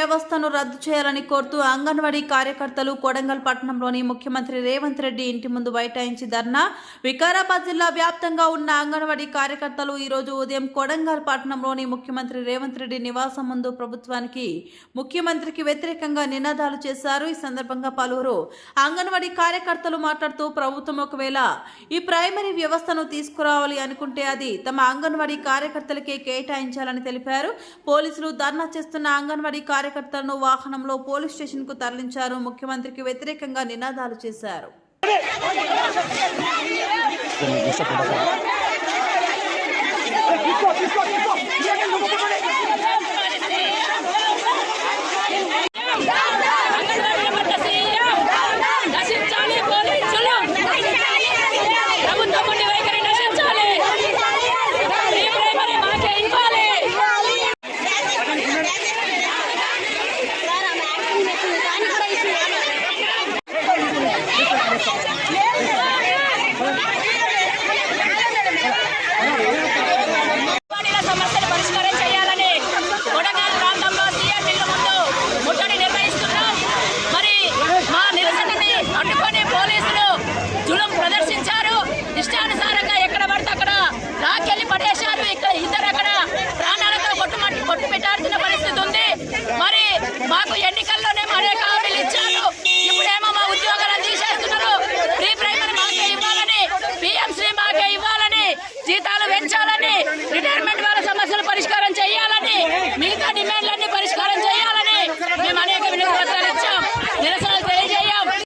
వ్యవస్థను రద్దు చేయాలని కోరుతూ అంగన్వాడీ కార్యకర్తలు కొడంగల్ పట్టణంలోని ముఖ్యమంత్రి రేవంత్ రెడ్డి ఇంటి ముందు బైఠాయించి ధర్నా. వికారాబాద్ జిల్లా వ్యాప్తంగా ఉన్న అంగన్వాడీ కార్యకర్తలు ఈ రోజు ఉదయం కొడంగల్ పట్టణంలోని ముఖ్యమంత్రి రేవంత్ రెడ్డి నివాసం ముందు ప్రభుత్వానికి ముఖ్యమంత్రికి వ్యతిరేకంగా నినాదాలు చేశారు. ఈ సందర్భంగా పలువురు అంగన్వాడీ కార్యకర్తలు మాట్లాడుతూ ప్రభుత్వం ఒకవేళ ఈ ప్రైమరీ వ్యవస్థను తీసుకురావాలి అనుకుంటే అది తమ అంగన్వాడీ కార్యకర్తలకే కేటాయించాలని తెలిపారు. పోలీసులు ధర్నా చేస్తున్న అంగన్వాడీ కార్యకర్తలను వాహనంలో పోలీస్ స్టేషన్కు తరలించారు. ముఖ్యమంత్రికి వ్యతిరేకంగా నినాదాలు చేశారు. తీసుకో తీసుకో తీసుకో. జీతాలు పెంచాలని రిటైర్మెంట్